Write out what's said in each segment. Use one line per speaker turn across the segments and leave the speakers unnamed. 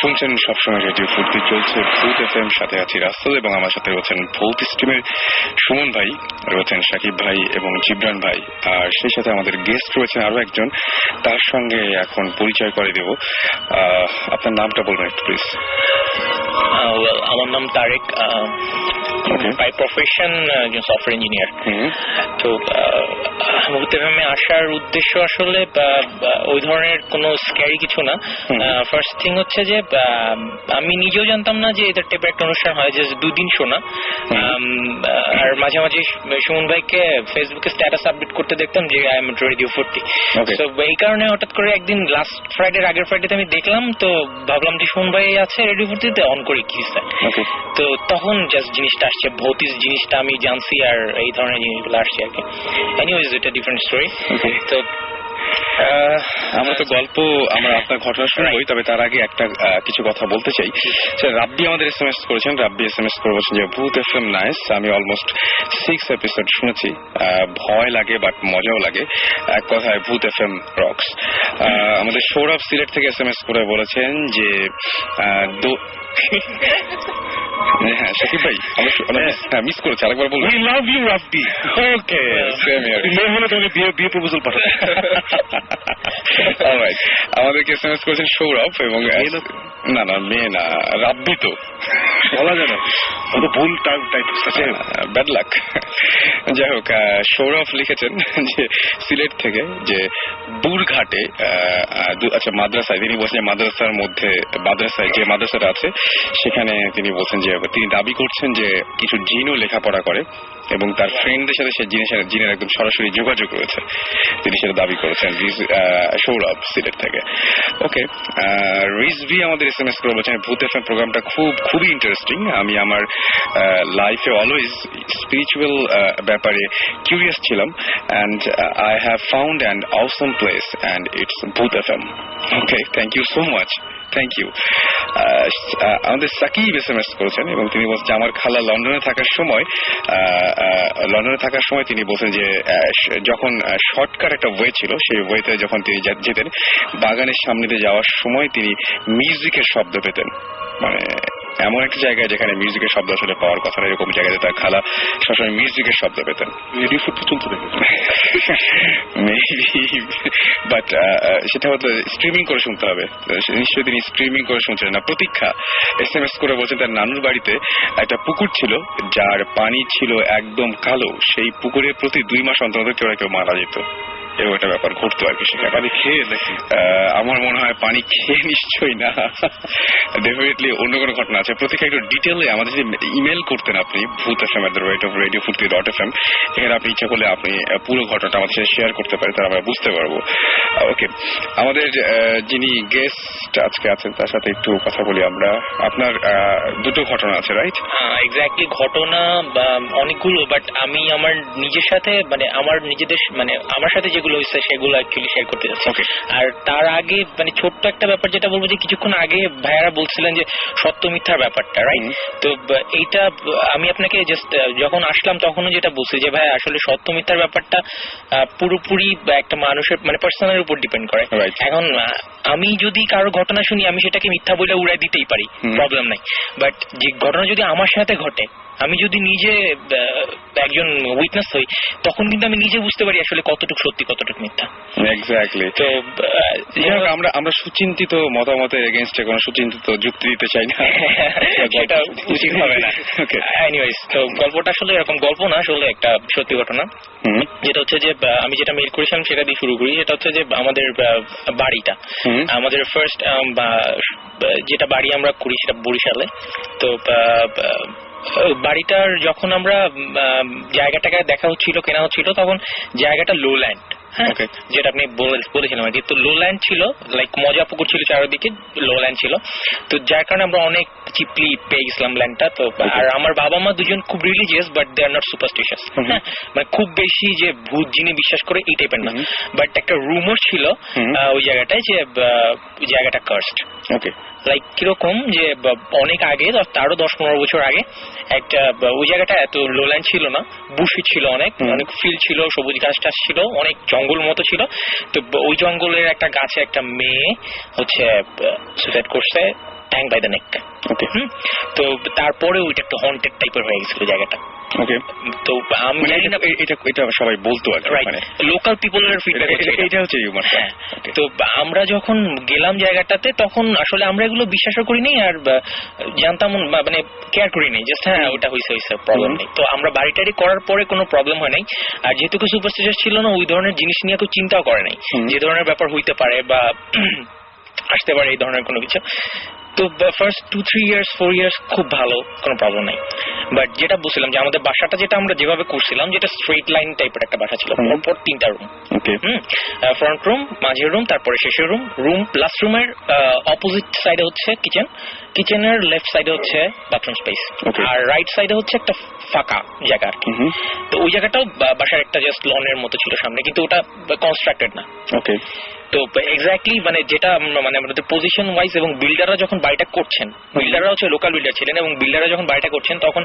শুনছেন সবসময় রেডিও ফুর্তি চলছে ভূত এফ এম সাথে আছি রাস্তাল এবং আমার সাথে রয়েছেন ভৌত স্ট্রিমের সুমন ভাই, রয়েছেন সাকিব ভাই এবং জিবরান ভাই। আর সেই সাথে আমাদের গেস্ট রয়েছেন আরও একজন, তার সঙ্গে এখন পরিচয় করে দেব। আপনার নামটা বলবেন একটু প্লিজ
Uh, well, আমার নাম তারেক বাই প্রফেশন একজন সফটওয়্যার ইঞ্জিনিয়ার তো মুহূর্তে আসার উদ্দেশ্য আসলে ওই ধরনের কোনো স্ক্যারি কিছু না। ফার্স্ট থিং হচ্ছে যে আমি নিজেও জানতাম না যে এটা টেপের একটা অনুষ্ঠান হয় যে দুদিন শোনা। আর মাঝে মাঝে সুমন ভাইকে ফেসবুকে স্ট্যাটাস আপডেট করতে দেখতাম যে আই এম রেডিও ফোরটি. তো এই কারণে হঠাৎ করে একদিন লাস্ট ফ্রাইডে আগের ফ্রাইডেতে আমি দেখলাম তো ভাবলাম যে সুমন ভাই আছে রেডিও ফোরটিতে অন করে কি স্যার তো তখন জাস্ট জিনিসটা আসছে ভৌতিক জিনিসটা আমি জানছি আর এই ধরনের জিনিসগুলো আসছে আর কি। এনিওয়েজ এটা ডিফারেন্ট স্টোরি তো
আমরা তো গল্প আমরা আপনার ঘটনা শুনবই তবে তার আগে একটা কিছু কথা বলতে চাই। রাব্বি আমাদের এস এম এস করেছেন রাব্বি এস এম এস করে বলছেন যে ভূত এফ এম নাইস আমি অলমোস্ট সিক্স এপিসোড শুনেছি। আহ, ভয় লাগে বাট মজাও লাগে। এক কথায় ভূত এফ এম রক্স আমাদের সৌরভ সিলেট থেকে এস এম এস করে বলেছেন যে হ্যাঁ শাকিব ভাই আমরা মিস করেছি আরেকবার বলুন।
We love you, Rabbi.
Okay same year
মেয়ে হলে তোমাকে বিয়ে বিয়ে প্রপোজাল পাঠাবো
Alright. আমাদেরকে এসএমএস করেছেন সৌরভ এবং
না
না মেয়ে না রাব্বি তো।
বলা যায় না। তো ভুল টাইপ টাইপ
ব্যাড লাক যাই হোক সৌরভ লিখেছেন যে সিলেট থেকে যে আহ, আচ্ছা মাদ্রাসায় তিনি বলছেন মাদ্রাসার মধ্যে মাদ্রাসায় যে মাদ্রাসাটা আছে সেখানে তিনি বলছেন যে, তিনি দাবি করছেন যে কিছু জিনও লেখাপড়া করে এবং তার ফ্রেন্ডদের সাথে সে জিনিসের জিনের একদম সরাসরি যোগাযোগ রয়েছে। তিনি সেটা দাবি করেছেন সৌরভ সিলেট থেকে। ওকে রিজভি আমাদের এস এম এস করে বলছেন, ভূত এফ প্রোগ্রামটা খুব, খুবই ইন্টারেস্টিং আমি আমার লাইফে অলওয়েজ স্পিরিচুয়াল ব্যাপারে কিউরিয়াস ছিলাম। And I have found and awesome place and it's Bhoot F M okay thank you so much thank you আমাদের সাকিব এস এম এস করেছেন এবং তিনি বলছেন আমার খালা লন্ডনে থাকার সময় লন্ডনে থাকার সময় তিনি বলছেন যে যখন শর্টকাট একটা ওয়ে ছিল, সেই ওয়েতে যখন তিনি যেতেন, বাগানের সামনে দিয়ে যাওয়ার সময় তিনি মিউজিকের শব্দ পেতেন। মানে এমন একটা জায়গায় যেখানে মিউজিকের শব্দ আসলে পাওয়ার কথা না এরকম জায়গাতে তার খালা সবসময় মিউজিকের শব্দ পেতেন।
রেডিও ফুড থাকে
মেবি বাট সেটা হতো স্ট্রিমিং করে শুনতে হবে। সে নিশ্চয়ই তিনি স্ট্রিমিং করে শুনছেন না। প্রতীক্ষা এস এম এস করে বলছেন তার নানুর বাড়িতে একটা পুকুর ছিল যার পানি ছিল একদম কালো। সেই পুকুরে প্রতি দুই মাস অন্তর কেউ না কেউ মারা যেত। এরকম একটা ব্যাপার ঘটতো আর কি সেখানে
পানি খেয়ে নাকি?
আমার মনে হয় পানি খেয়ে নিশ্চয়ই না। ডেফিনেটলি অন্য কোনো ঘটনা আছে। প্রতীক্ষা একটু ডিটেলে আমাদের যদি ইমেল করতেন আপনি Bhoot F M at the rate of radio ফুটকি dot F M এখানে আপনি ইচ্ছা করলে আপনি পুরো ঘটনাটা আমাদের সাথে শেয়ার করতে পারেন তাহলে আমরা বুঝতে পারব। ওকে আমাদের যিনি গেস্ট আজকে আছেন তার সাথে একটু কথা বলি আমরা। আপনার আহ, দুটো ঘটনা আছে রাইট
এক্স্যাক্টলি ঘটনা বা অনেকগুলো বাট আমি আমার নিজের সাথে মানে আমার নিজেদের মানে আমার সাথে যেগুলো হয়েছে সেগুলো অ্যাকচুয়ালি শেয়ার করতে যাচ্ছি। আর তার আগে মানে ছোট্ট একটা ব্যাপার যেটা বলব যে কিছুক্ষণ আগে ভাইয়ারা বলছিলেন যে সত্য মিথ্যার ব্যাপারটা রাইট তো এইটা আমি আপনাকে জাস্ট যখন আসলাম তখনও যেটা বলছি যে ভাই আসলে সত্য মিথ্যার ব্যাপারটা পুরোপুরি একটা মানুষের মানে পার্সোনালের উপর ডিপেন্ড করে. এখন আমি যদি কারও ঘটনা শুনি আমি সেটাকে মিথ্যা বলে উড়াই দিতেই পারি প্রবলেম নাই। বাট যে ঘটনা যদি আমার সাথে ঘটে আমি যদি নিজে একজন উইটনেস হই তখন কিন্তু আমি নিজে বুঝতে পারি আসলে কতটুকু সত্যি কতটুকু মিথ্যা।
এক্স্যাক্টলি
তো
আমরা আমরা সুচিন্তিত মতামতের এগেনস্টে কোনো সুচিন্তিত যুক্তি দিতে চাই না।
সেটা উচিত হবে না. এনিওয়েজ তো গল্পটা আসলে এরকম গল্প না আসলে একটা সত্যি ঘটনা। যেটা হচ্ছে যে আমি যেটা মেল করেছিলাম সেটা দিয়ে শুরু করি। সেটা হচ্ছে যে আমাদের বাড়িটা। আমাদের ফার্স্ট যেটা বাড়ি আমরা করি সেটা বরিশালে। তো বাড়িটার যখন আমরা জায়গাটাকে দেখা হচ্ছিল কেনা হচ্ছিল তখন জায়গাটা লো ল্যান্ড হ্যাঁ? যেটা আপনি বলে- বলেছিলেন আর কি। তো লো ল্যান্ড ছিল লাইক মজা পুকুর ছিল চারিদিকে লো ল্যান্ড ছিল। তো যার কারণে আমরা অনেক চিপলি পেয়ে গেছিলাম ল্যান্ডটা তো আর আমার বাবা মা দুজন খুব religious but they are not superstitious হ্যাঁ? মানে খুব বেশি যে ভূত যিনি বিশ্বাস করে এই টাইপের না। বাট একটা রুমর ছিল আহ, ওই জায়গাটায় যে জায়গাটা কার্স্ট
ওকে
লাইক কীরকম যে অনেক আগে তারও দশ পনেরো বছর আগে একটা ওই জায়গাটা এত লোল্যান্ড ছিল না বুশি ছিল অনেক অনেক ফিল ছিল সবুজ গাছ টাছ ছিল অনেক জঙ্গল মতো ছিল। তো ওই জঙ্গলের একটা গাছে একটা মেয়ে হচ্ছে সুসাইড করছে ট্যাঙ্ক বাই দ্য নেক তো তারপরে ওইটা একটা হন্টেড টাইপের হয়ে গেছিল জায়গাটা।
ওকে
তো আমি
মানে
জানি না
এটা- এটা সবাই বলতো আর মানে
লোকাল পিপলের ফিডব্যাক
এটা- হচ্ছে হিউমারটা
হ্যাঁ। তো আমরা যখন গেলাম জায়গাটাতে তখন আসলে আমরা এগুলো বিশ্বাসও করিনি আর জানতাম মানে কেয়ার করিনি। জাস্ট হ্যাঁ ওটা হয়েছে হয়েছে প্রবলেম নেই। তো আমরা বাড়ি টাড়ি করার পরে কোনো প্রবলেম হয় নাই। আর যেহেতু কিছু সুপারস্টিশাস ছিল না ওই ধরনের জিনিস নিয়ে কেউ চিন্তাও করে নাই। যে ধরনের ব্যাপার হইতে পারে বা আসতে পারে এই ধরনের কোনো কিছু। তো first two three years four years খুব ভালো কোনো প্রবলেম নাই। বাট যেটা বলছিলাম যে আমাদের বাসাটা যেটা আমরা যেভাবে করছিলাম যেটা স্ট্রেট লাইন টাইপের একটা বাসা ছিল। পরপর তিনটা রুম ফ্রন্ট রুম মাঝের রুম তারপরে শেষের রুম রুম লাস্ট রুমের অপোজিট সাইডে হচ্ছে কিচেন কিচেনের লেফট সাইডে হচ্ছে বাথরুম স্পেস আর রাইট সাইডে হচ্ছে একটা ফাঁকা জায়গা আর কি।
হুম।
তো ওই জায়গাটাও বাসার একটা জাস্ট লনের মতো ছিল সামনে কিন্তু ওটা কনস্ট্রাক্টেড না।
ওকে
তো এক্স্যাক্টলি মানে যেটা মানে আমাদের পজিশন ওয়াইজ এবং বিল্ডাররা যখন বাড়িটা করছেন বিল্ডাররা হচ্ছে লোকাল বিল্ডার ছিলেন এবং বিল্ডাররা যখন বাড়িটা করছেন তখন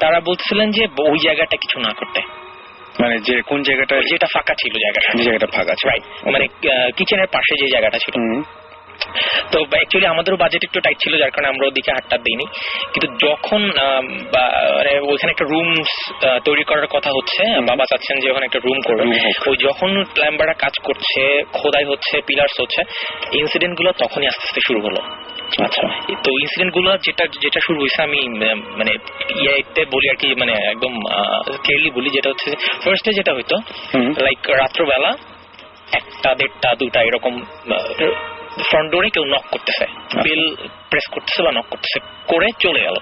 তারা বলছিলেন যে ওই জায়গাটা কিছু না করতে।
মানে যে কোন জায়গাটা
যেটা ফাঁকা ছিল জায়গাটা।
যে জায়গাটা ফাঁকা ছিল।
রাইট মানে কিচেনের পাশে যে জায়গাটা ছিল। তো অ্যাকচুয়ালি আমাদেরও বাজেট একটু টাইট ছিল যার কারণে আমরা ওদিকে হাতটা দিইনি। কিন্তু যখন মানে ওইখানে একটা রুম তৈরি করার কথা হচ্ছে বাবা চাচ্ছেন যে ওখানে একটা রুম করবে। ওই যখন প্ল্যাম্বাররা কাজ করছে খোদাই হচ্ছে পিলার্স হচ্ছে ইনসিডেন্টগুলো তখনই আস্তে আস্তে শুরু হলো।
আচ্ছা।
তো ইনসিডেন্টগুলো যেটা যেটা শুরু হয়েছে আমি মানে ইয়েতে বলি আর কি মানে একদম ক্লিয়ারলি বলি যেটা হচ্ছে ফার্স্টে যেটা হইতো লাইক রাত্রবেলা একটা দেড়টা দুটা এরকম ফ্রন্ট ডোরে কেউ নক করতেছে। বেল প্রেস করতেছে বা নক করতেছে করে চলে গেল।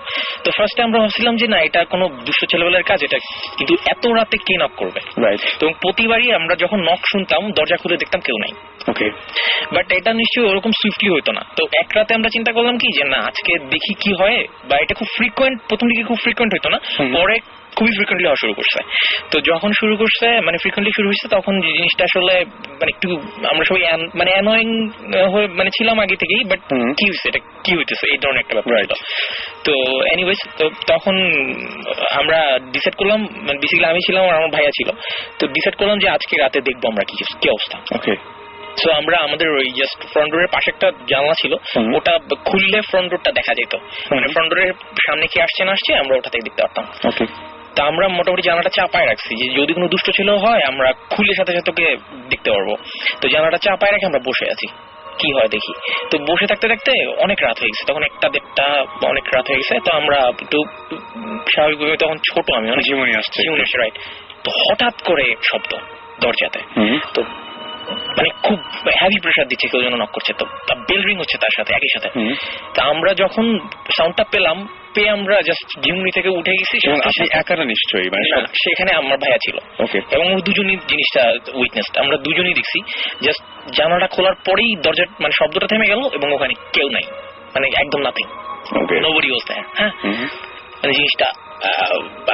তো ফার্স্টে আমরা ভাবছিলাম যে না এটা কোনো দুষ্ট ছেলেবেলার কাজ এটা কিন্তু এত রাতে কে নক করবে? তো প্রতিবারই আমরা যখন নক শুনতাম দরজা খুলে দেখতাম কেউ নাই।
ওকে
বাট এটা নিশ্চয়ই ওরকম সুইফটলি হতো না। তো এক রাতে আমরা চিন্তা করলাম কি যে না আজকে দেখি কি হয় বা এটা খুব ফ্রিকোয়েন্ট প্রথম দিকে খুব ফ্রিকোয়েন্ট হতো না। পরে খুবই ফ্রিকোয়েন্টলি হওয়া শুরু করছে। তো যখন শুরু করছে মানে ফ্রিকোয়েন্টলি শুরু হয়েছে তখন যে জিনিসটা আসলে মানে একটু আমরা সবাই মানে অ্যানোয়িং হয়ে মানে ছিলাম আগে থেকেই বাট কি হয়েছে এটা কি হইতেছে এই ধরনের একটা ব্যাপার তো এনিওয়েজ তো তখন আমরা ডিসাইড করলাম মানে বেসিক্যালি আমি ছিলাম আর আমার ভাইয়া ছিল। তো ডিসাইড করলাম যে আজকে রাতে দেখব আমরা কি কি অবস্থা।
ওকে
সো আমরা আমাদের ওই জাস্ট ফ্রন্ট ডোরের পাশে একটা জানলা ছিল ওটা খুললে ফ্রন্ট ডোরটা দেখা যেত মানে ফ্রন্ট ডোরের সামনে কি আসছে না আসছে আমরা ওটা থেকে দেখতে পারতাম। তা আমরা মোটামুটি জানালাটা চাপায় রাখছি যে যদি কোনো দুষ্ট ছেলে হয় আমরা খুলে সাথে সাথে ওকে দেখতে পারব। তো জানালাটা চাপায় রেখে আমরা বসে আছি। কি হয় দেখি। তো বসে থাকতে থাকতে অনেক রাত হয়ে গেছে। তখন একটা দেড়টা অনেক রাত হয়ে গেছে। তো আমরা একটু স্বাভাবিকভাবে তখন ছোট আমি অনেক
জীবনী আসছে।
রাইট তো হঠাৎ করে শব্দ দরজাতে। তো মানে খুব হ্যাভি প্রেশার দিচ্ছে কেউ যেন নক করছে। তো বেল রিং হচ্ছে তার সাথে একই সাথে। তা আমরা যখন সাউন্ডটা পেলাম পেয়ে আমরা জাস্ট জিমনি থেকে উঠে গেছি
আপনি একা না নিশ্চয়ই মানে
সেখানে আমার ভাইয়া ছিল।
ওকে
এবং ও দুজনই জিনিসটা উইটনেস আমরা দুজনই দেখছি। জাস্ট জানালাটা খোলার পরেই দরজার মানে শব্দটা থেমে গেল এবং ওখানে কেউ নাই। মানে একদম নাথিং নোবডি ওয়াজ দেয়ার হ্যাঁ? মানে জিনিসটা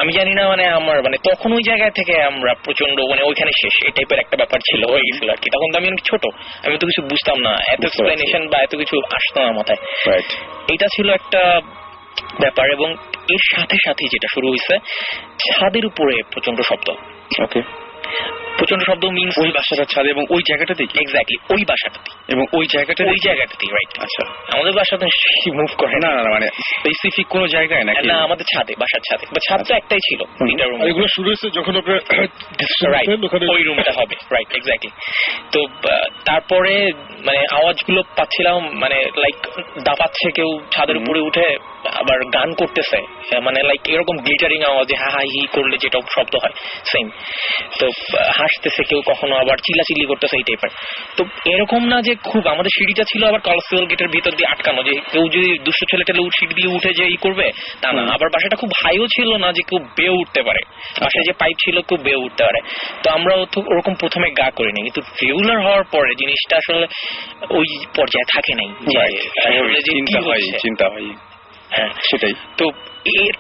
আমি জানি না মানে আমার মানে তখন ওই জায়গা থেকে আমরা প্রচণ্ড মানে ওইখানে শেষ। এই টাইপের একটা ব্যাপার ছিল হয়ে গেছিল আর কি। তখন তো আমি অনেক ছোট। আমি তো কিছু বুঝতাম না। এত এক্সপ্লেনেশন বা এত কিছু আসতো না মাথায়। এটা ছিল একটা ব্যাপার এবং এর সাথে সাথে যেটা শুরু হয়েছে ছাদের উপরে প্রচণ্ড শব্দ।
ওকে
প্রচণ্ড শব্দ মিনস
ওই বাসাটার ছাদে এবং ওই জায়গাটাতে
এক্স্যাক্টলি ওই বাসাটাতে
এবং ওই জায়গাটা
ওই জায়গাটাতেই রাইট
আচ্ছা।
আমাদের বাসাতে মুভ করে
না। না না, মানে স্পেসিফিক কোন জায়গায় নাকি?
না আমাদের ছাদে বাসার ছাদে। বা ছাদ তো একটাই ছিল তিনটা রুম
এগুলো শুরু হয়েছে যখন আপনার
রাইট ওই রুমটা হবে রাইট এক্স্যাক্টলি তো তারপরে মানে আওয়াজগুলো পাচ্ছিলাম মানে লাইক দাপাচ্ছে কেউ ছাদের উপরে উঠে আবার গান করতেছে। মানে লাইক এরকম গ্লিটারিং আওয়াজে হা হা হি করলে যেটা শব্দ হয় সেম তো হাসতেছে কেউ কখনো আবার চিল্লাচিল্লি করতেছে এই টাইপের তো এরকম না যে খুব আমাদের সিঁড়িটা ছিল আবার কলসিয়াল গেটের ভিতর দিয়ে আটকানো যে কেউ যদি দুশো ছেলে টেলে সিঁড়ি দিয়ে উঠে যে ই করবে তা না। আবার বাসাটা খুব হাইও ছিল না যে কেউ বেয়ে উঠতে পারে। বাসায় যে পাইপ ছিল কেউ বেয়ে উঠতে পারে। তো আমরা তো ওরকম প্রথমে গা করিনি। কিন্তু রেগুলার হওয়ার পরে জিনিসটা আসলে ওই পর্যায়ে থাকে নাই
চিন্তা হয় চিন্তা হয়।
হ্যাঁ
সেটাই
তো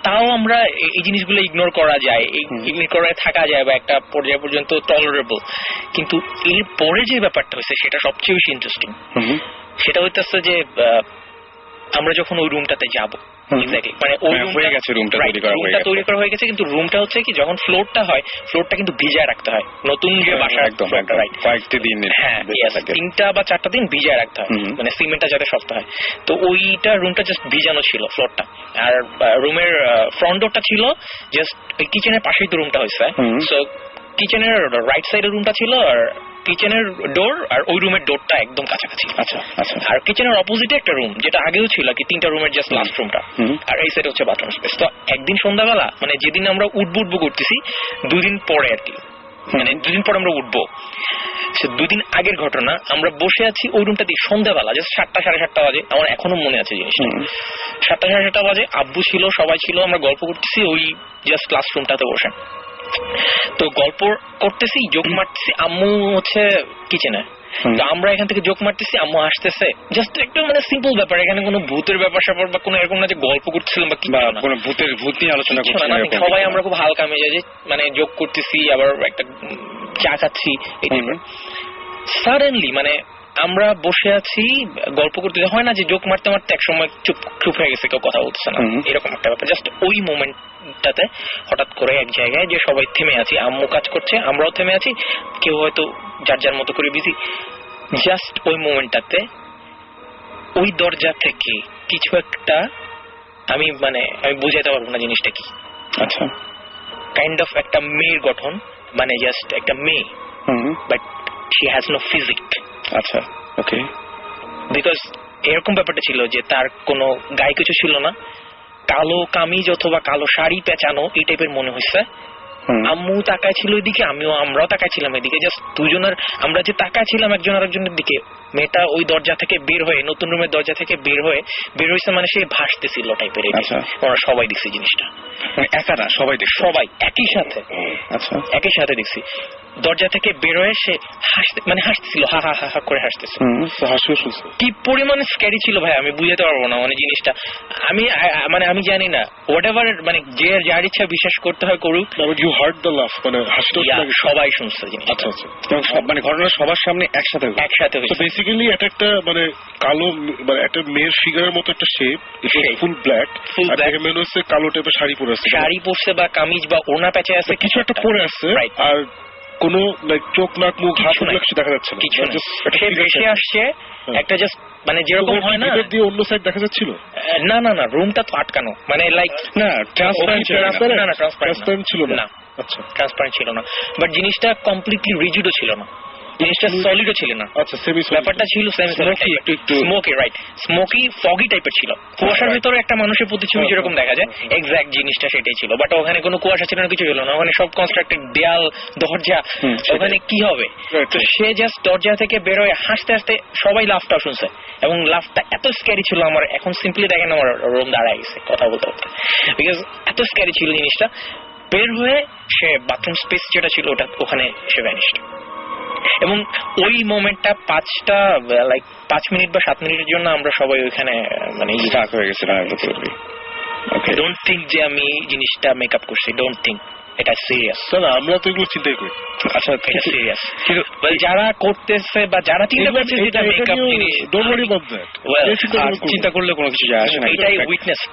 তাও আমরা এই জিনিসগুলো ইগনোর করা যায়। ইগনোর করে থাকা যায় বা একটা পর্যায় পর্যন্ত টলারেবল কিন্তু এর পরে যে ব্যাপারটা হয়েছে সেটা সবচেয়ে বেশি ইন্টারেস্টিং সেটা হইতেছে যে আমরা যখন ওই রুমটাতে যাব। এক্স্যাক্টলি মানে ওই
হ্যাঁ, হয়ে গেছে, roomটা তৈরি করা হয়ে গেছে।
তৈরি করা হয়ে গেছে কিন্তু রুমটা হচ্ছে কি যখন ফ্লোরটা হয় ফ্লোরটা কিন্তু ভিজায় রাখতে হয় নতুন যে বাসা
একদম একদম
রাইট
কয়েকটি দিন
হ্যাঁ
বেঁচে
yes,
থাকে।
তিনটা বা চারটা দিন ভিজায় রাখতে হয়। মানে সিমেন্টটা যাতে শক্ত হয় তো ওইটা রুমটা জাস্ট ভিজানো ছিল ফ্লোরটা আর রুমের ফ্রন্ট ডোরটা ছিল জাস্ট কিচেনের পাশেই তো রুমটা হয়েছে। সো কিচেনের রাইট সাইডের রুমটা ছিল আর কিচেনের ডোর আর ওই রুমের ডোরটা একদম কাছাকাছি।
আচ্ছা আচ্ছা।
আর কিচেনের অপোজিটে একটা রুম যেটা আগেও ছিল কি তিনটা রুমের জাস্ট লাস্ট রুমটা আর এই সাইডে হচ্ছে বাথরুম স্পেস তো একদিন সন্ধ্যাবেলা মানে যেদিন আমরা উঠবো উঠবো করতেছি দুদিন পরে আর কি। মানে দুদিন পর আমরা উঠবো। সে দুদিন আগের ঘটনা আমরা বসে আছি ওই রুমটা দিয়ে সন্ধ্যাবেলা জাস্ট সাতটা সাড়ে সাতটা বাজে আমার এখনও মনে আছে জিনিসটা। সাতটা সাড়ে সাতটা বাজে আব্বু ছিল সবাই ছিল আমরা গল্প করতেছি ওই জাস্ট ক্লাসরুমটাতে বসে। তো গল্প করতেছি যোগ মারতেছি আম্মু হচ্ছে কিচেনে তো আমরা এখান থেকে যোগ মারতেছি আম্মু আসতেছে জাস্ট একটু মানে সিম্পল ব্যাপার এখানে কোনো ভূতের ব্যাপার স্যাপার বা কোনো এরকম না যে গল্প করতেছিলাম বা
কোনো ভূতের ভূত নিয়ে আলোচনা
কিচ্ছু না,
করছেন
না,
এরকম
সবাই আমরা। খুব হালকা মেজাজে মানে যোগ করতেছি আবার একটা চা খাচ্ছি সাডেনলি মানে আমরা বসে আছি গল্প করতে হয় না যে যোগ মারতে মারতে এক সময় চুপ চুপ হয়ে গেছে কেউ কথা বলছে না। এরকম একটা ব্যাপার জাস্ট ওই মোমেন্টটাতে হঠাৎ করে এক জায়গায় যে সবাই থেমে আছি আম্মু কাজ করছে আমরাও থেমে আছি কেউ হয়তো যার যার মতো করে বিজি জাস্ট ওই মোমেন্টটাতে ওই দরজা থেকে কিছু একটা আমি মানে আমি বুঝাইতে পারব না জিনিসটা কি।
আচ্ছা।
কাইন্ড অফ একটা মেয়ের গঠন মানে জাস্ট একটা মেয়ে but she has no physique
আচ্ছা ওকে
বিকজ এরকম ব্যাপারটা ছিল যে তার কোনো গায়ে কিছু ছিল না কালো কামিজ অথবা কালো শাড়ি পেঁচানো এই টাইপের মনে হয়েছে। আম্মু তাকায় ছিল এদিকে আমিও আমরাও তাকায় ছিলাম এদিকে। জাস্ট দুজনের আমরা যে তাকায় ছিলাম একজন আরেকজনের দিকে মেয়েটা ওই দরজা থেকে বের হয়ে নতুন রুমের দরজা থেকে বের হয়ে বের হয়েছে মানে সে ভাসতেছিল টাইপের
আচ্ছা।
আমরা সবাই দেখছি জিনিসটা।
মানে একা না সবাই দেখছ।
সবাই একই সাথে।
আচ্ছা।
একই সাথে দেখছি। দরজা থেকে বেরোয় সে হাসতে মানে হাসতেছিল হা হা হা হা করে হাসতেছিল কি পরিমাণে স্ক্যারি ছিল ভাই আমি বুঝাতে পারব না মানে জিনিসটা। আমি মানে আমি জানি না হোয়াট এভার মানে যে যার ইচ্ছা বিশ্বাস করতে হয় করুক।
ইউ হার্ড দ্য লাফ মানে
সবাই শুনছে
আচ্ছা আচ্ছা।
মানে ঘটনা সবার সামনে একসাথে
একসাথে হয়েছে।
বেসিক্যালি এটা একটা মানে কালো মানে একটা মেয়ের ফিগারের মতো একটা শেপ ফুল ব্ল্যাক আর
black.
দেখে হচ্ছে কালো টাইপের শাড়ি পরে আছে।
শাড়ি পরছে বা কামিজ বা ওনা প্যাচে আছে
কিছু একটা পরে আছে. আর কোনো লাইক চোখ নাক মুখ হাত
কিছু
কিছু দেখা যাচ্ছে না।
ভেসে আসছে
হ্যাঁ।
একটা জাস্ট মানে যেরকম হয় না
দিয়ে অন্য সাইড দেখা যাচ্ছিল?
না না না রুমটা তো আটকানো। মানে লাইক
না ট্রান্সপারেন্ট ছিল না।
আচ্ছা।
ট্রান্সপারেন্ট ছিল না। বাট জিনিসটা কমপ্লিটলি রিজিডও ছিল না। জিনিসটা সলিডও ছিল না।
আচ্ছা সেমি
ব্যাপারটা ছিল সেম
Smoky, একটু একটু।
স্মোকি রাইট স্মোকি ফগি টাইপের ছিল। কুয়াশার ভিতরে একটা মানুষের প্রতিচ্ছবি
হ্যাঁ,
যেরকম দেখা যায় এক্সাক্ট জিনিসটা সেটাই ছিল। বাট ওখানে কোনো কুয়াশা ছিল না কিছু ছিল না। ওখানে সব কনস্ট্রাক্টেড দেয়াল দরজা ওখানে কি হবে? তো সে জাস্ট দরজা থেকে বেরোয় হাসতে হাসতে সবাই লাফটা শুনছে। এবং লাফটা এত স্ক্যারি ছিল আমার এখন সিম্পলি দেখেন আমার রুম দাঁড়ায় গেছে কথা বলতে বলতে। বিকজ এত স্ক্যারি ছিল জিনিসটা। বের হয়ে সে বাথরুম স্পেস যেটা ছিল ওটা ওখানে সে ভ্যানিস্ট এবং ওই মোমেন্টটা পাঁচটা লাইক পাঁচ মিনিট বা সাত মিনিটের জন্য আমরা সবাই ওইখানে মানে
স্টাক হয়ে গেছিলাম ওকে
ডোন্ট থিঙ্ক যে আমি জিনিসটা মেকআপ করছি ডোন্ট থিঙ্ক এটা সিরিয়াস
না না আমরা তো এগুলো চিন্তাই করি।
আচ্ছা
এটা সিরিয়াস
কিন্তু
যারা করতেছে বা যারা চিন্তা করছে যেটা মেকআপ জিনিস।
ডোন্ট ওয়ারি অ্যাবাউট দ্যাট
চিন্তা করলে কোনো কিছু যায় আসে না।
এটাই. উইটনেসড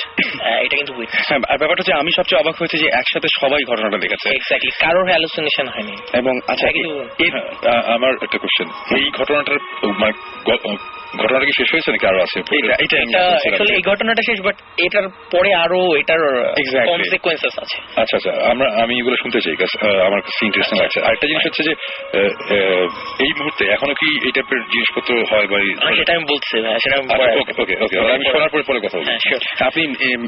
এটা কিন্তু উইটনেস
হ্যাঁ, আর ব্যাপারটা হচ্ছে আমি সবচেয়ে অবাক হয়েছে যে একসাথে সবাই ঘটনাটা দেখেছে।
এক্স্যাক্টলি কারোর হ্যালুসিনেশন হয়নি।
এবং আচ্ছা
হ্যাঁ, আমার একটা কোশ্চেন এই ঘটনাটার মানে ঘটনাটা কি শেষ হয়েছে নাকি আরও আছে?
এই ঘটনাটা শেষ বাট এটার পরে আরও এটার. কনসিকুয়েন্সেস আছে।
আচ্ছা আচ্ছা আমরা আমি এগুলো শুনতে চাই আমার কাছে ইন্টারেস্টিং লাগছে। আরেকটা জিনিস হচ্ছে যে এই মুহূর্তে এখনও কি এই টাইপের জিনিসপত্র হয় বা
সেটা আমি বলছি সেটা আমি
আচ্ছা, ওকে ওকে ওকে আমি শোনার পরে পরে কথা বলব।
হ্যাঁ
আপনি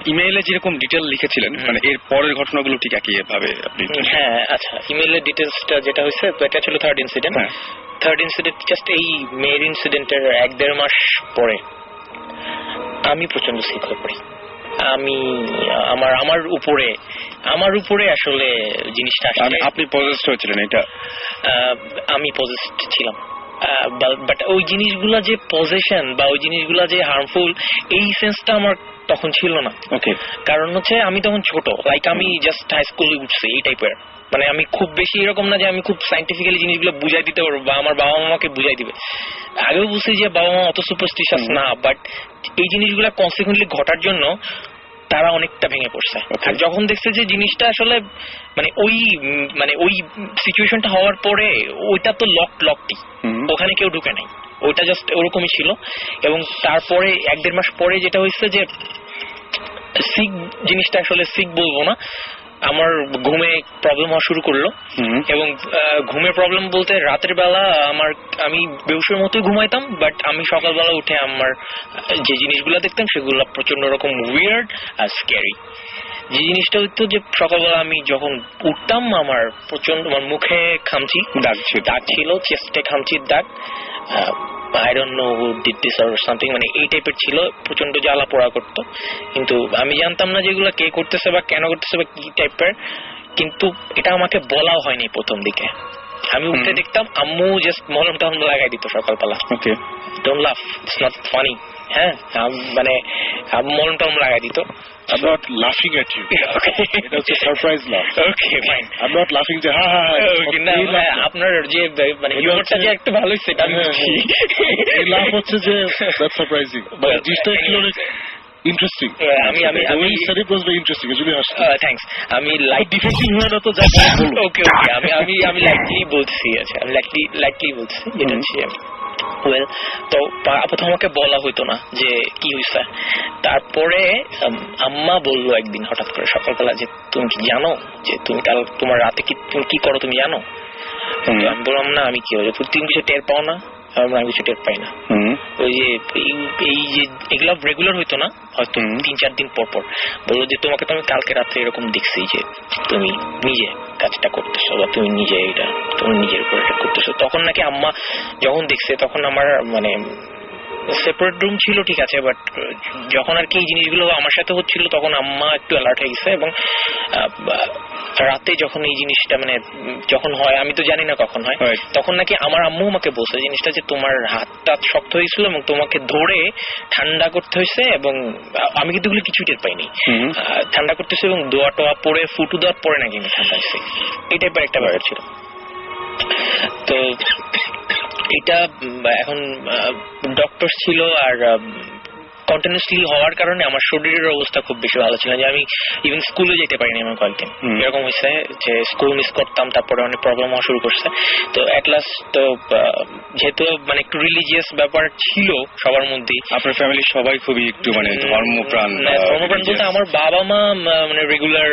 ইমেইলে যেরকম ডিটেল লিখেছিলেন মানে এর পরের ঘটনাগুলো ঠিক একই ভাবে আপনি
হ্যাঁ আচ্ছা ইমেইলের ডিটেলসটা যেটা হয়েছে এটা ছিল থার্ড ইনসিডেন্ট
হ্যাঁ।
থার্ড ইনসিডেন্ট জাস্ট এই মেয়ের ইনসিডেন্টের এক দেড় মাস পরে আমি প্রচণ্ড সিক হয়ে পড়ি। আমি আমার আমার উপরে আমার উপরে আসলে জিনিসটা আসলে
আপনি পজেস্ট হয়েছিলেন এটা?
আমি পজেস্ট ছিলাম। বাট ওই জিনিসগুলা যে পজেশন বা ওই জিনিসগুলা যে হার্মফুল এই সেন্সটা আমার তখন ছিল না।
ওকে
কারণ হচ্ছে আমি তখন ছোট লাইক আমি জাস্ট হাই স্কুলে উঠছি এই টাইপের মানে আমি খুব বেশি এরকম না যে আমি খুব সাইন্টিফিক্যালি জিনিসগুলো বুঝাই দিতে পারব বা আমার বাবা মা আমাকে বুঝাই দিবে। আগেও বুঝছি যে বাবা মা অত সুপারস্টিশাস না বাট এই জিনিসগুলো কনসিকুয়েন্টলি ঘটার জন্য তারা অনেকটা ভেঙে পড়ছে। আর যখন দেখছে যে জিনিসটা আসলে মানে ওই মানে ওই সিচুয়েশনটা হওয়ার পরে ওইটা তো লক লকটি ওখানে কেউ ঢুকে নাই। ওইটা জাস্ট ওরকমই ছিল। এবং তারপরে এক দেড় মাস পরে যেটা হয়েছে যে শিখ জিনিসটা আসলে শিখ বলব না আমার ঘুমে প্রবলেম হওয়া শুরু করল। এবং ঘুমের প্রবলেম বলতে রাতের বেলা আমার আমি বেউসের মতোই ঘুমাইতাম বাট আমি সকালবেলা উঠে আমার যে জিনিসগুলো দেখতাম সেগুলো প্রচণ্ড রকম উইয়ার্ড আর স্ক্যারি যে জিনিসটা হইতো যে সকালবেলা আমি যখন উঠতাম আমার প্রচণ্ড আমার মুখে খামচি
দাগ ছিল।
দাগ ছিল চেস্টে খামচির দাগ I don't know who did this or something মানে এই টাইপের ছিল প্রচণ্ড জ্বালা পোড়া করতো। কিন্তু আমি জানতাম না যেগুলো কে করতেছে বা কেন করতেছে বা কি টাইপের কিন্তু এটা আমাকে বলাও হয়নি প্রথম দিকে। আমি উঠে দেখতাম আম্মু জাস্ট মলম টলম লাগাই দিত সকালবেলা।
Okay
don't laugh it's not funny হ্যাঁ মানে মলম টলম লাগাই দিত।
I'm not laughing at you. এটা হচ্ছে surprise love
okay fine
I'm not laughing যে হা হা
Okay, না,
laugh।
আপনার যে মানে হিউমারটা যে একটু ভালো সেটা আমি
হ্যাঁ, এই লাভ হচ্ছে যে দ্যাট সারপ্রাইজিং মানে জিনিসটা একটু অনেক ইন্টারেস্টিং
হ্যাঁ, আমি- আমি- আমি-
স্টাডি ওয়াজ ভেরি ইন্টারেস্টিং এজন্য হাসছি
থ্যাংকস আমি লাইট
ডিফেক্টিভ হয় না তো যা বলা বলো
ওকে ওকে আমি আমি আমি লাইটলি বলছি আচ্ছা আমি লাইটলি লাইটলি বলছি যেটা। হচ্ছে ওয়েল তো প্রথম আমাকে বলা হইতো না যে কি হয়েছে তারপরে আম্মা বলল একদিন হঠাৎ করে সকালবেলা যে তুমি কি জানো যে তুমি কাল তোমার রাতে কি তুমি কি করো তুমি জানো। আমি বললাম না আমি কি হয়েছে তুমি কিছু টের পাও না? আমি বললাম, আমি কিছু টের পাই না। ওই যে এই- এই যে এগুলো রেগুলার হইতো না হয়তো তিন চার দিন পর পর। বলল যে তোমাকে তো আমি কালকে রাত্রে এরকম দেখছি যে তুমি নিজে কাজটা করতেছো বা তুমি নিজে এটা তুমি নিজের উপর এটা করতেছো। তখন নাকি আম্মা যখন দেখছে তখন আমার মানে সেপারেট রুম ছিল ঠিক আছে বাট যখন আর কি এই জিনিসগুলো আমার সাথে হচ্ছিল তখন আম্মা একটু অ্যালার্ট হয়ে গেছে এবং রাতে যখন এই জিনিসটা মানে যখন হয় আমি তো জানি না কখন হয় তখন নাকি আমার আম্মু আমাকে বলছে জিনিসটা যে তোমার হাতটা শক্ত হয়েছিল এবং তোমাকে ধরে ঠান্ডা করতে হয়েছে এবং আমি কিন্তু এগুলো কিছুই টের পাইনি। ঠান্ডা করতেছে এবং দোয়া টোয়া পরে ফুটু দেওয়ার পরে নাকি আমি ঠান্ডা হয়েছি। এই টাইপের একটা ব্যাপার ছিল। তো এটা এখন ডক্টর ছিল আর কন্টিনিউসলি হওয়ার কারণে আমার শরীরের অবস্থা খুব বেশি ভালো ছিল যে আমি ইভেন স্কুলে যেতে পারিনি আমার কয়েকদিন এরকম হয়েছে যে স্কুল মিস করতাম তারপরে অনেক প্রবলেম হওয়া শুরু করছে। তো এক লাস তো যেহেতু মানে একটু রিলিজিয়াস ব্যাপার ছিল সবার মধ্যেই।
আপনার ফ্যামিলি সবাই খুবই একটু মানে ধর্মপ্রাণ
না, ধর্মপ্রাণ বলতে আমার বাবা মা মানে রেগুলার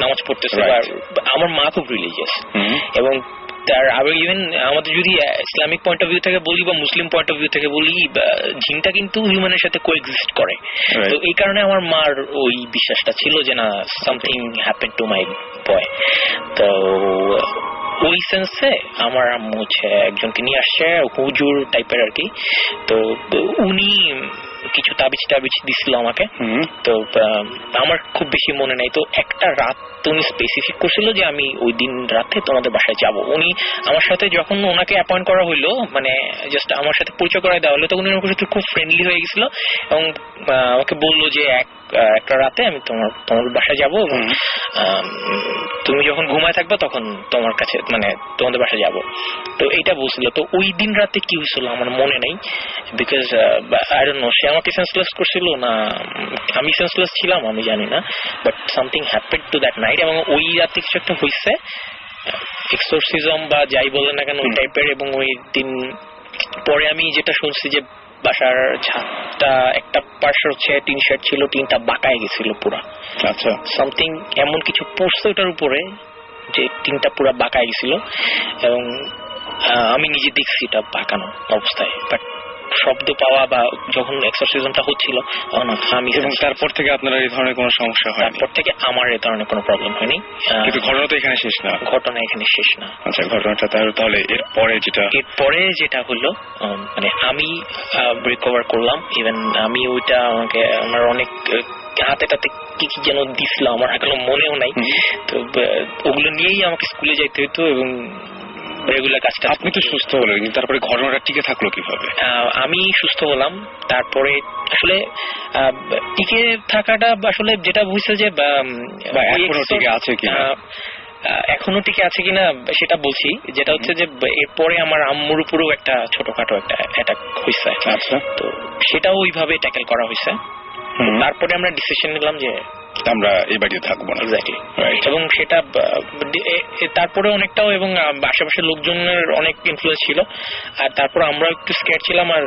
নামাজ পড়তেছে আমার মা খুব রিলিজিয়াস। এবং তার আবার ইভেন আমাদের যদি ইসলামিক পয়েন্ট অফ ভিউ থেকে বলি বা মুসলিম পয়েন্ট অফ ভিউ থেকে বলি জিনটা কিন্তু হিউম্যানের সাথে কোএক্সিস্ট করে। তো এই কারণে আমার মার ওই বিশ্বাসটা ছিল যে না something happen to my boy তো ওই সেন্সে আমার আম্মু হচ্ছে একজনকে নিয়ে আসছে হুজুর টাইপের আর কি। তো উনি কিছু তাবিজ টাবিজ দিছিল আমাকে। তো আমার খুব বেশি মনে নাই। তো একটা রাত উনি স্পেসিফিক করছিল যে আমি ওই দিন রাতে তোমাদের বাসায় যাব। উনি আমার সাথে যখন ওনাকে অ্যাপয়েন্ট করা হইল মানে জাস্ট আমার সাথে পরিচয় করাই দেওয়া হলো তখন উনি আমার সাথে খুব ফ্রেন্ডলি হয়ে গেছিল এবং আমাকে বলল যে এক একটা রাতে আমি তোমার তোমার বাসায় যাব এবং তুমি যখন ঘুমায় থাকবে তখন তোমার কাছে মানে তোমাদের বাসায় যাব। তো এইটা বলছিল। তো ওই দিন রাতে কি হয়েছিল আমার মনে নেই বিকজ আই ডোন্ট নো সে আমাকে সেন্সলেস করছিল না আমি সেন্সলেস ছিলাম আমি জানি না but something happened to that night এবং ওই রাতে কিছু একটা হয়েছে। এক্সোরসিজম বা যাই বলেন না কেন ওই টাইপের এবং ওই দিন পরে আমি যেটা শুনছি যে বাসার ছাদটা একটা পার্শ্ব হচ্ছে টিন শেড ছিল তিনটা বাঁকায় গেছিল পুরা।
আচ্ছা।
সামথিং এমন কিছু পড়ছে ওটার উপরে যে তিনটা পুরা বাঁকায় গেছিল এবং আমি নিজে দেখছি এটা বাঁকানো অবস্থায় বাট শব্দ পাওয়া বা যখন এক্সারসাইজটা হচ্ছিল তখন আমি
এবং তারপর থেকে আপনার এই ধরনের কোনো সমস্যা হয়নি?
তারপর থেকে আমার এ ধরনের কোনো প্রবলেম হয়নি।
কিন্তু ঘটনা তো এখানে শেষ না?
ঘটনা এখানে শেষ না।
আচ্ছা ঘটনাটা তাহলে এর পরে যেটা
এরপরে যেটা হলো মানে আমি রিকভার করলাম ইভেন আমি ওইটা আমাকে আমার অনেক হাতে টাতে কি কি যেন দিছিল আমার এখনও মনেও নাই। তো ওগুলো নিয়েই আমাকে স্কুলে যাইতে হতো এবং রেগুলার কাজটা
আপনি তো সুস্থ হলেন কিন্তু তারপরে ঘটনাটা টিকে থাকল কীভাবে?
আমি সুস্থ হলাম। তারপরে আসলে টিকে থাকাটা আসলে যেটা বুঝছে যে
টিকে আছে
আহ, এখনও টিকে আছে কিনা সেটা বলছি। যেটা হচ্ছে যে এরপরে আমার আম্মুর উপরেও একটা ছোটখাটো একটা অ্যাটাক হয়েছে
আচ্ছা।
তো সেটাও ওইভাবে ট্যাকেল করা হয়েছে তারপরে আমরা ডিসিশন নিলাম যে
আমরা এই বাড়িতে থাকব না।
এক্স্যাক্টলি এবং সেটা তারপরে অনেকটাও এবং আশেপাশের লোকজনের অনেক ইনফ্লুয়েন্স ছিল। আর তারপর আমরা একটু স্কেয়ার ছিলাম আর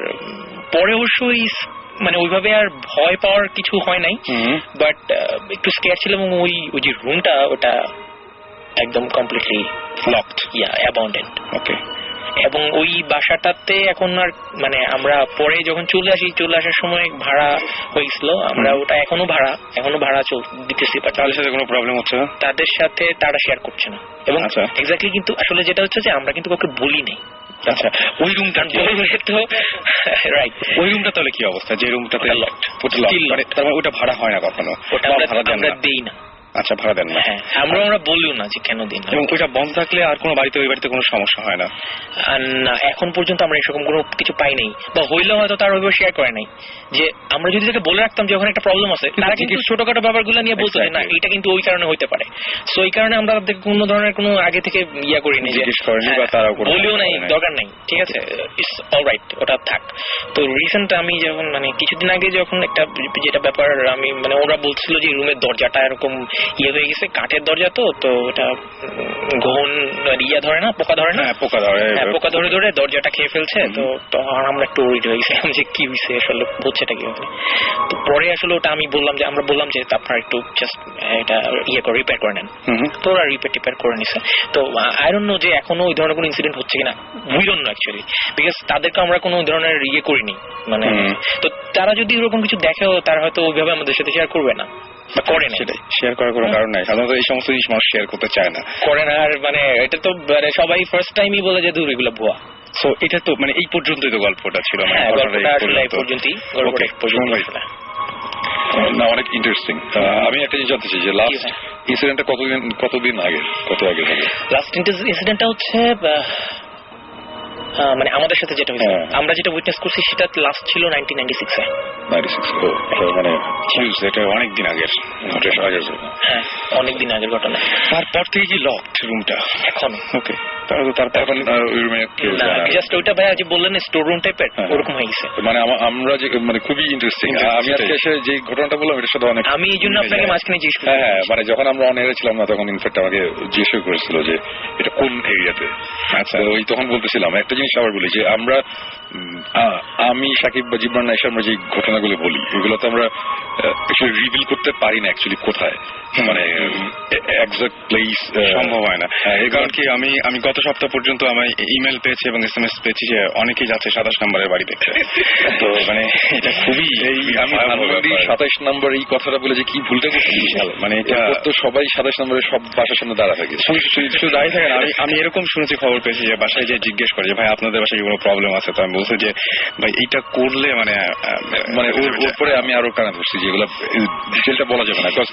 পরে অবশ্যই মানে ওইভাবে আর ভয় পাওয়ার কিছু হয় নাই। বাট একটু স্কেয়ার ছিল এবং ওই ওই যে রুমটা ওটা একদম কমপ্লিটলি
লকড
ইয়া অ্যাবাউন্ডেন্ট
ওকে
এবং ওই বাসাটাতে এখন আর মানে আমরা পরে যখন চলে আসি চলে আসার সময় ভাড়া হয়েছিল। আমরা ওটা এখনও ভাড়া এখনও ভাড়া চল দিতেছি
তাদের সাথে কোনো প্রবলেম হচ্ছে
তাদের সাথে তারা শেয়ার করছে না। এবং
আচ্ছা।
এক্স্যাক্টলি কিন্তু আসলে যেটা হচ্ছে যে আমরা কিন্তু কাউকে বলি নেই।
আচ্ছা। ওই রুমটা
তো রাইট
ওই রুমটা তাহলে কি অবস্থা? যে রুমটাতে.
ওটা locked।
মানে তার মানে ওটা ভাড়া হয় না কখনো?
ওটা আমরা দেই না।
আচ্ছা ভাড়া দেন না
হ্যাঁ আমরা আমরা বলিও না যে কেন দিই না।
এবং ওইটা বন্ধ থাকলে আর কোনো বাড়িতে ওই বাড়িতে কোনো সমস্যা হয় না।
আর না এখন পর্যন্ত আমরা এরকম কোনো কিছু পাই নাই। বা হইলেও হয়তো তার ওইভাবে শেয়ার করে নাই। যে আমরা যদি তাকে বলে রাখতাম যে ওখানে একটা প্রবলেম আছে তারা কিন্তু ছোটখাটো ব্যাপারগুলো নিয়ে বলতো যে না
Exactly.
এটা কিন্তু ওই কারণে হইতে পারে। সো এই কারণে আমরা তাদেরকে কোনো ধরনের কোনো আগে থেকে ইয়া করি নাই যে
জিজ্ঞেস করেনি বা
হ্যাঁ,
তারাও কোনো
বলিও নাই
করে নাই।
দরকার নাই ঠিক আছে? ইটস অলরাইট ওটা থাক। তো রিসেন্ট আমি যখন মানে কিছুদিন আগে যখন একটা যেটা ব্যাপার আমি মানে ওরা বলছিল যে রুমের দরজাটা এরকম ইয়ে হয়ে গেছে কাঠের দরজা তো তো ওটা ঘন ইয়া ধরে না পোকা ধরে না?
হ্যাঁ পোকা ধরে
হ্যাঁ, পোকা ধরে ধরে দরজাটা খেয়ে ফেলছে তো তখন আমরা একটু ওরিড হয়ে গেছিলাম যে কি হয়েছে আসলে হচ্ছেটা কি তো পরে আসলে ওটা আমি বললাম যে আমরা বললাম যে আপনারা একটু জাস্ট এটা ইয়ে করে রিপেয়ার করে নেন। তো ওরা রিপেয়ার টিপেয়ার করে নিছে। তো আই ডোন্ট নো যে এখনও ওই ধরনের কোনো ইনসিডেন্ট হচ্ছে কিনা। We don't know actually because তাদেরকে আমরা কোনো ধরনের ইয়ে করিনি মানে তো তারা যদি ওরকম কিছু দেখেও তারা হয়তো ওইভাবে আমাদের সাথে শেয়ার করবে না। করে
সেটাই শেয়ার করার কোনো কারণ নাই। সাধারণত এই সমস্ত জিনিস মানুষ শেয়ার করতে চায় না।
করে না আর মানে এটা তো মানে সবাই ফার্স্ট টাইমই বলে যে দূর এগুলো ভুয়া।
সো এটা তো মানে এই পর্যন্তই তো গল্পটা ছিল মানে
হ্যাঁ গল্পটা আসলে এই পর্যন্তই গল্পটা।
না অনেক ইন্টারেস্টিং আমি একটা জিনিস জানতে চাই যে লাস্ট? ইনসিডেন্টটা কতদিন কতদিন আগে কত আগে
লাস্ট ইনসিডেন্টটা হচ্ছে মানে আমাদের সাথে যেটা হয়েছে।
হ্যাঁ।
আমরা যেটা উইটনেস করছি সেটা লাস্ট ছিল নাইনটিন নাইনটি সিক্সে
মানে
এটা অনেক আগের
হ্যাঁ অনেক আগের ঘটনা।
তারপর থেকে কি লকড রুমটা
এখন।
ওকে
হ্যাঁ। মানে আমরা যে মানে আমি আজকে যে ঘটনাটা বললাম এটার সাথে অনেক
আমি এই জন্য আপনাকে মাঝখানে জিজ্ঞেস
হ্যাঁ মানে যখন আমরা অনেক ছিলাম না তখন ইনফ্যাক্ট আমাকে জিজ্ঞেস করেছিল যে এটা কোন এরিয়াতে আচ্ছা। ওই তখন বলতেছিলাম একটা জিনিস আবার বলি যে আমরা আমি সাকিব বা জিব্রান না এসে আমরা যে ঘটনাগুলো বলি এগুলো তো আমরা রিভিল করতে পারি না অ্যাকচুয়ালি কোথায়। মানে এক্সাক্ট প্লেস
সম্ভব হয় না।
হ্যাঁ,
এই কারণ কি আমি আমি গত সপ্তাহ পর্যন্ত আমি ইমেল পেয়েছি এবং এস এম এস পেয়েছি যে অনেকেই যাচ্ছে সাতাশ নম্বরের বাড়ি দেখতে। তো মানে এটা খুবই
এই আমি সাতাইশ নম্বর এই কথাটা বলে যে কি ভুলটা করছি?
বিশাল, মানে এটা-
তো সবাই সাতাইশ নম্বরের সব বাসার সামনে দাঁড়া থাকে
শুধু দাঁড়িয়ে থাকেন আমি আমি এরকম শুনেছি খবর পেয়েছি যে বাসায় যে জিজ্ঞেস করে যে ভাই আপনাদের বাসায় কোনো প্রবলেম আছে? তো আমি বলছি যে ভাই এইটা করলে মানে
মানে ওর ওর আমি আরও কানা ধরছি যেগুলো ডিটেলটা বলা যাবে না। বিকজ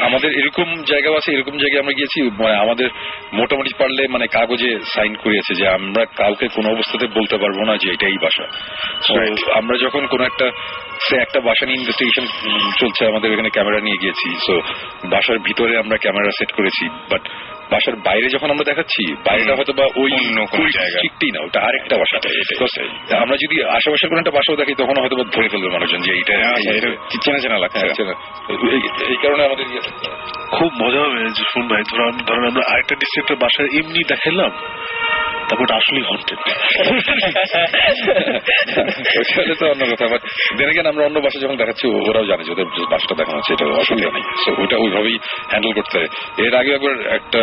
আমাদের এরকম জায়গাও আছে এরকম জায়গায় আমরা গিয়েছি মানে আমাদের মোটামুটি পারলে মানে কাগজে সাইন করিয়েছে যে আমরা কাউকে কোনো অবস্থাতে বলতে পারব না যে এটাই বাসা। So, আমরা যখন কোন একটা সে একটা বাসা নিয়ে ইনভেস্টিগেশন চলছে আমাদের এখানে ক্যামেরা নিয়ে গিয়েছি। সো বাসার ভিতরে আমরা ক্যামেরা সেট করেছি বাট বাসার বাইরে যখন আমরা দেখাচ্ছি বাইরেটা। হয়তো বা ওই
অন্য কোনো জায়গা।
ঠিকই না ওটা আরেকটা বাসা আমরা যদি আশেপাশের কোনো একটা বাসাও দেখি তখন হয়তো ধরে ফেলবে মানুষজন যে এইটা
এটা চেনা চেনা লাগছে
হ্যাঁ, এই- এই কারণে আমাদের ইয়ে হয়।
খুব মজা হবে যে শুন ভাই ধরুন ধরুন আমরা আরেকটা ডিস্ট্রিক্টের বাসায় এমনি দেখাইলাম তারপর আসলে হন্টেড
তো অন্য কথা বাট দেন again আমরা অন্য বাসা যখন দেখাচ্ছি ওরাও জানে যে ওদের বাসাটা দেখানো হচ্ছে এটা অসুবিধা নেই সো ওটা ওইভাবেই হ্যান্ডেল করতে হয়। এর আগে একবার একটা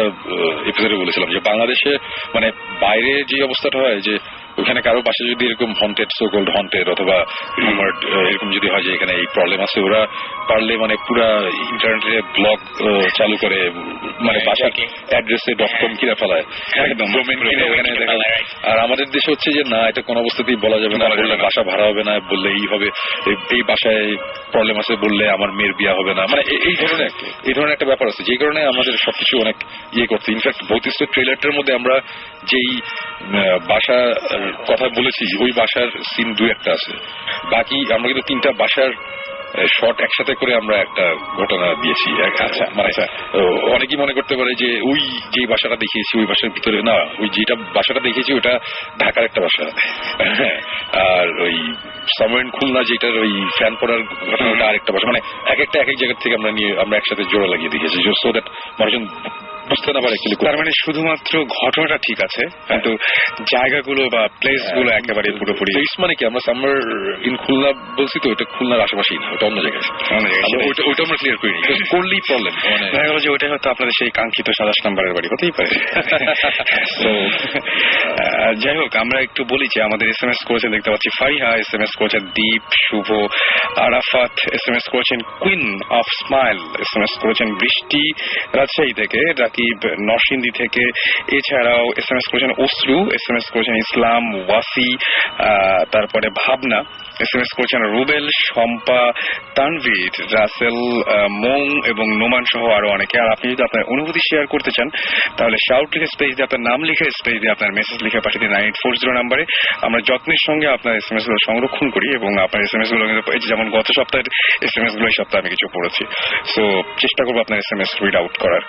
এপিসোডে বলেছিলাম যে বাংলাদেশে মানে বাইরে যে অবস্থাটা হয় যে ওখানে কারও পাশে যদি এরকম হন্টেড সোকল্ড হন্টেড অথবা রুমার্ড এরকম যদি হয় যে এখানে এই প্রবলেম আছে ওরা পারলে মানে পুরা ইন্টারনেটে ব্লগ চালু করে মানে
হ্যাঁ,
বাসার
exactly.
অ্যাড্রেসে ডট কম কিনে ফেলায়
একদম।
ফেলায়, right.
আর আমাদের দেশে হচ্ছে যে না এটা কোন অবস্থাতেই বলা যাবে না বললে। বাসা ভাড়া হবে না বললে এই হবে এই- বাসায় প্রবলেম আছে বললে আমার মেয়ের বিয়া হবে না মানে এই ধরনের এই ধরনের একটা ব্যাপার আছে যে কারণে আমাদের সবকিছু অনেক ইয়ে করছে ইনফ্যাক্ট ভৌতিষ্ঠ ট্রেলারটার মধ্যে আমরা যেই বাসা কথা বলেছি ওই বাসার সিন দু একটা আছে। বাকি আমরা কিন্তু তিনটা বাসার শর্ট একসাথে করে আমরা একটা ঘটনা দিয়েছি।
আচ্ছা,
মানে
আচ্ছা।
অনেকেই মনে করতে পারে যে ওই যে বাসাটা দেখিয়েছি ওই বাসার ভিতরে না ওই যেটা বাসাটা দেখিয়েছি ওটা ঢাকার একটা বাসা। হ্যাঁ, আর ওই সামওয়েন খুলনা যেটার ওই ফ্যান পড়ার ঘটনা ওটা আরেকটা বাসা। মানে এক একটা এক এক জায়গা থেকে আমরা নিয়ে আমরা একসাথে জোড়া লাগিয়ে দেখেছি সো দ্যাট মানুষজন বুঝতে না পারে
তার মানে শুধুমাত্র ঘটনাটা ঠিক আছে কিন্তু জায়গাগুলো বা প্লেসগুলো একেবারে পুরোপুরি
প্লেস মানে কি? আমরা সামার ইন খুলনা বলছি তো ওটা খুলনার আশেপাশেই না ওটা অন্য জায়গায়।
জায়গায়,
আমরা ক্লিয়ার করিনি। করলেই প্রবলেম মানে
দেখা গেল যে ওটাই হয়তো আপনাদের সেই কাঙ্ক্ষিত সাতাশ নম্বরের বাড়ি হতেই পারে। তো যাই হোক আমরা একটু বলি যে আমাদের এস এম এস করেছেন দেখতে পাচ্ছি ফারিহা এস এম এস করেছেন Deep Shuvo Arafat S M S করেছেন queen of smile S M S করেছেন বৃষ্টি রাজশাহী থেকে রাকিব নরসিংদী থেকে। এছাড়াও এস এম এস করেছেন অশ্রু, এস এম এস করেছেন ইসলাম, ওয়াসি তারপরে ভাবনা। এস এম এস করেছেন রুবেল, শম্পা, তানভীর, রাসেল মং এবং নোমান সহ আরও অনেকে। আর আপনি যদি আপনার অনুভূতি শেয়ার করতে চান, তাহলে শাউট লিখে স্পেস দিয়ে আপনার নাম লিখে স্পেস দিয়ে আপনার মেসেজ লিখে পাঠিয়ে দিন নাইন এইট ফোর জিরো নাম্বারে। আমরা যত্নের সঙ্গে আপনার এস এম এসগুলো সংরক্ষণ করি এবং আপনার এস এম এসগুলো যেমন গত সপ্তাহের এস এম এসগুলো এই সপ্তাহে আমি কিছু পড়েছি। সো চেষ্টা করব আপনার S M S read out করার।